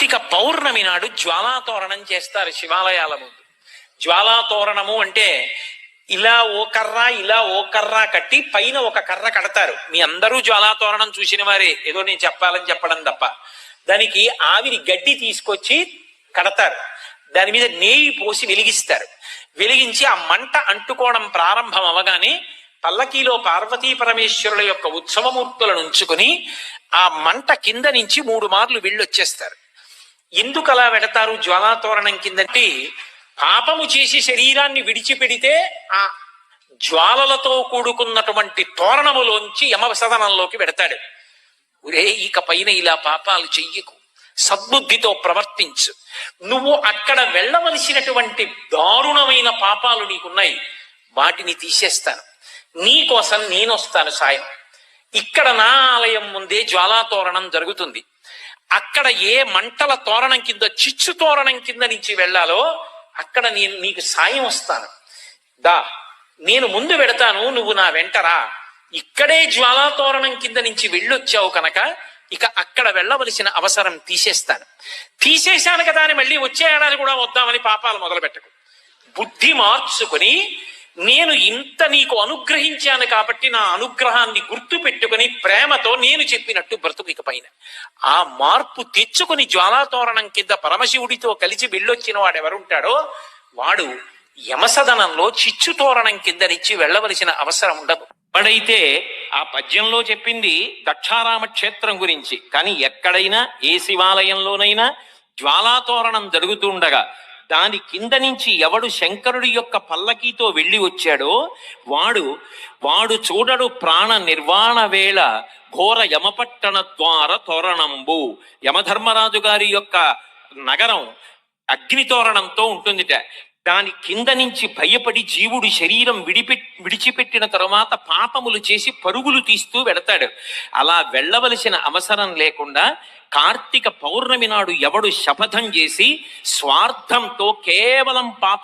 కార్తీక పౌర్ణమి నాడు జ్వాలాతోరణం చేస్తారు శివాలయాల ముందు. జ్వాలాతోరణము అంటే ఇలా ఓ కర్ర ఇలా ఓ కర్ర కట్టి పైన ఒక కర్ర కడతారు. మీ అందరూ జ్వాలాతోరణం చూసిన వారే. ఏదో నేను చెప్పాలని చెప్పడం తప్ప. దానికి ఆవిరి గడ్డి తీసుకొచ్చి కడతారు. దాని మీద నెయ్యి పోసి వెలిగిస్తారు. వెలిగించి ఆ మంట అంటుకోవడం ప్రారంభం అవగానే పల్లకీలో పార్వతీ పరమేశ్వరుల యొక్క ఉత్సవమూర్తులను ఉంచుకొని ఆ మంట కింద నుంచి మూడు మార్లు వెళ్ళొచ్చేస్తారు. ఎందుకు అలా పెడతారు జ్వాలాతోరణం కిందంటే? పాపము చేసి శరీరాన్ని విడిచిపెడితే ఆ జ్వాలలతో కూడుకున్నటువంటి తోరణములోంచి యమసదనంలోకి పెడతాడు ఒరే ఇక పైన ఇలా పాపాలు చెయ్యకు. సద్బుద్ధితో ప్రవర్తించు. నువ్వు అక్కడ వెళ్ళవలసినటువంటి దారుణమైన పాపాలు నీకున్నాయి. వాటిని తీసేస్తాను. నీకోసం నేనొస్తాను సాయం. ఇక్కడ నా ఆలయం ముందే జ్వాలాతోరణం జరుగుతుంది. అక్కడ ఏ మంటల తోరణం కింద చిచ్చు తోరణం కింద నుంచి వెళ్ళాలో అక్కడ నేను నీకు సాయం వస్తాను. దా నేను ముందు పెడతాను నువ్వు నా వెంటరా ఇక్కడే జ్వాలాతోరణం కింద నుంచి వెళ్ళొచ్చావు కనుక ఇక అక్కడ వెళ్ళవలసిన అవసరం తీసేస్తాను. తీసేశాను కదా అని మళ్ళీ వచ్చే ఏడాది కూడా వద్దామని పాపాలు మొదలు పెట్టకు బుద్ధి మార్చుకొని నేను ఇంత నీకు అనుగ్రహించాను కాబట్టి నా అనుగ్రహాన్ని గుర్తు పెట్టుకుని ప్రేమతో నేను చెప్పినట్టు బ్రతుకు పైన ఆ మార్పు తెచ్చుకుని జ్వాలాతోరణం కింద పరమశివుడితో కలిసి వెళ్ళొచ్చిన వాడు ఎవరుంటాడో వాడు యమసదనంలో చిచ్చు తోరణం కింద నుంచి వెళ్ళవలసిన అవసరం ఉండదు. వాడైతే ఆ పద్యంలో చెప్పింది దక్షారామ క్షేత్రం గురించి. కానీ ఎక్కడైనా ఏ శివాలయంలోనైనా జ్వాలాతోరణం జరుగుతుండగా దాని కింద నుంచి ఎవడు శంకరుడి యొక్క పల్లకీతో వెళ్ళి వచ్చాడో వాడు వాడు చూడడు ప్రాణ నిర్వాణ వేళ ఘోర యమపట్టణ ద్వార తోరణంబు. యమధర్మరాజు గారి యొక్క నగరం అగ్ని తోరణంతో ఉంటుందిట. దాని కింద నుంచి భయపడి జీవుడు శరీరం విడిపె విడిచిపెట్టిన తరువాత పాపములు చేసి పరుగులు తీస్తూ వెడతాడు. అలా వెళ్ళవలసిన అవసరం లేకుండా కార్తీక పౌర్ణమి నాడు ఎవడు శపథం చేసి స్వార్థంతో కేవలం పాపం